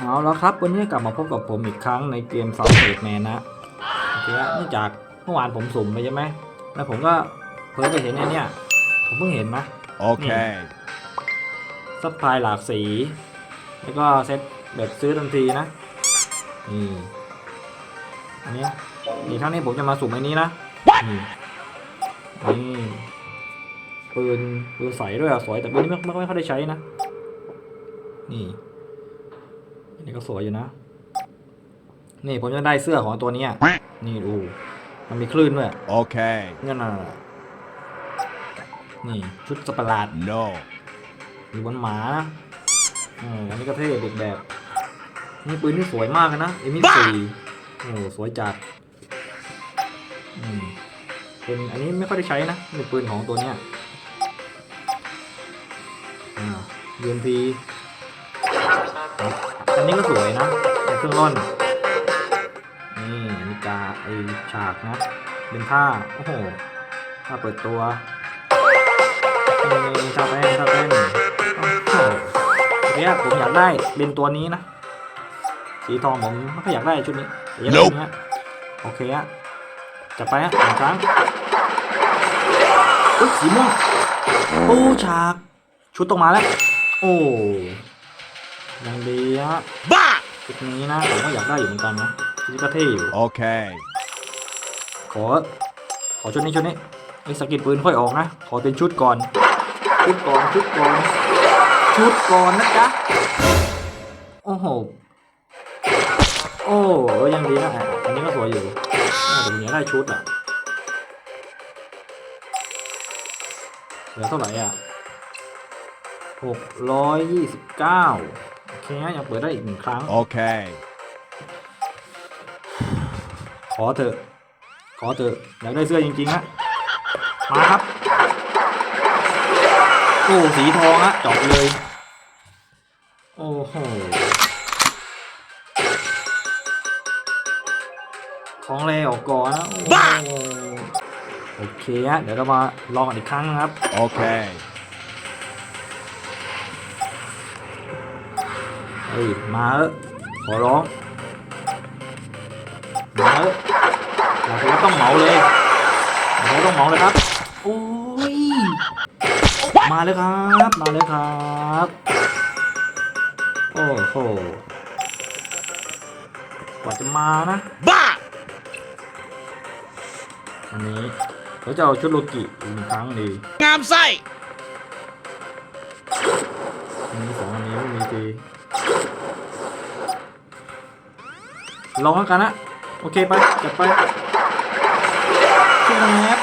เอาแล้วครับ วันนี้กลับมาพบกับผมอีกครั้งในเกม South g a t e Man นะโอเคฮะเนื่องจากเมื่อวานผมสุ่มไปใช่ไหมแล้วผมก็เพิ่งไปเห็นไอ้เนี่ย ผมเพิ่งเห็นนะ Okay. ซัพพลายหลากสี แล้วก็เซ็ตแบบซื้อทันทีนะนี่อันนี้นี่ครั้งนี้ผมจะมาสุ่มไอ้นี้นะนี่นี่ปืนปืนใสด้วยอะสวยแต่ปืนนี้ไม่ไม่ค่อยได้ใช้นะนี่อั นนี้ก็สวยอยู่นะ นี่ผมจะได้เสื้อของตัวเนี้ยนี่ดู มันมีคลื่นด้วย Okay. เงื่อนอะไรนี่ชุดสตว์ประหลาด No. อยู่บนหมานะอืมอันนี้ก็เท่เด็กแบบ นี่ปืนที่สวยมากเลยนะเอ็มสี่โอ้สวยจัดอืมเป็นอันนี้ไม่ค่อยได้ใช้นะเป็นปืนของตัวเนี้ยอ่า UMP อันนี้ก็สวยนะเป็นเครื่องร่อน นี่มีกาไอฉากนะ เป็นท่าโอ้โหท่าเปิดตัวนี่ท่าเต้นท่าเต้นโอ้โหเนี่ยผมอยากได้เป็นตัวนี้นะ สีทองผมไม่ค่อยอยากได้ชุดนี้แต่อยากได้ชุดนี้ฮะโอเคฮะจัดไปฮะหนึ่งครั้งอุ๊ยสีม่วงโอ้ฉาก ชุดตรงมาแล้ว โอ้ ยังดีฮะ Bah! ชุดนี้นะผมก็อยากได้อยู่เหมือนกันนะชุดนี้ก็เท่อยู่ Okay. ขอ ขอชุดนี้ชุดนี้ไอ้สกินปืนค่อยออกนะ ขอเป็นชุดก่อน ชุดก่อนชุดก่อน ชุดก่อนนะจ๊ะ โอ้โห โอ้ยังดีนะอะอันนี้ก็สวยอยู่อะแต่ผมอยากได้ชุดอะเหลือเท่าไหร่อะหกร้อยยี่สิบเก้า โอเคนะยังเปิดได้อีกหนึ่งครั้ง Okay. ขอเถอะ ขอเถอะอยากได้เสื้อจริงๆฮะ มาครับ โอ้สีทองฮะจบเลย โอ้โห ของเลยออกก่อนนะโอ้โหโอเคฮะ เดี๋ยวเรามาลองกันอีกครั้งนะครับ Okay. เฮ้ยมาเออะขอร้องมาเออะอยากจะต้องเหมาเลยอยากจะต้องเหมาเลยครับโอ้ยมาเลยครับมาเลยครับโอ้โหกว่าจะมานะ Bah! อันนี้เขาจะเอาชุดโลกิอีกหนึ่งครั้งดีงามไส้อันนี้สองอันนี้ไม่มีที ลองแล้วกันนะโอเคไปจัดไปชุดแรก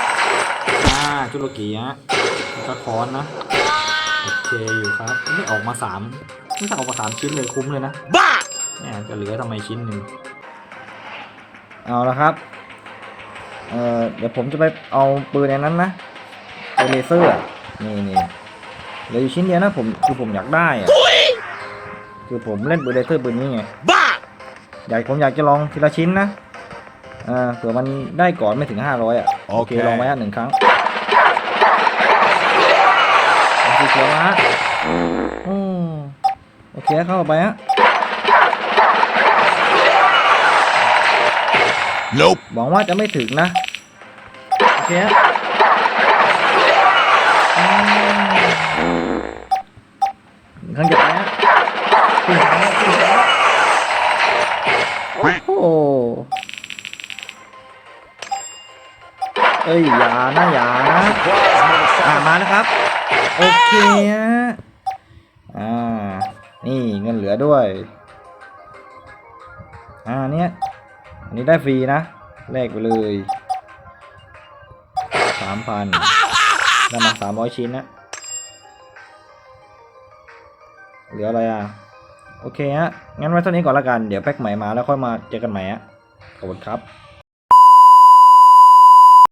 อ่าชุดโลกีฮะแล้วก็คอนนะโอเคอยู่ครับไม่ออกมาสามไม่ใช่ออกมาสามชิ้นเลยคุ้มเลยนะ Bah! เนี่ยจะเหลือทำไมชิ้นหนึ่งเอาละครับเอ่อเดี๋ยวผมจะไปเอาปืนในนั้นนะไอเลเซอร์อะนี่นี่เหลืออยู่ชิ้นเดียวนะผมคือผมอยากได้อะคือผมเล่นปืนเลเซอร์ปืนนี้ไง Bah! อยากผมอยากจะลองทีละชิ้นนะอ่าเผื่อมันได้ก่อนไม่ถึงห้าร้อยอะ โอเค ลองไว้อะหนึ่งครั้งเอาสีเขียวมาฮะอืมโอเคเข้าไปฮะ Nope. หวังว่าจะไม่ถึงนะ โอเคฮะ โอ้โหเอ้ยอย่านะอย่านะอ่ามานะครับ โอเคฮะอ่า นี่เงินเหลือด้วย อ่าเนี้ยอันนี้ได้ฟรีนะแลกไปเลยสามพันได้มาสามร้อยชิ้นนะเหลืออะไรอะ โอเคฮะงั้นไว้เท่านี้ก่อนละกันเดี๋ยวแพ็กใหม่มาแล้วค่อยมาเจอกันใหม่ฮะขอบคุณครับ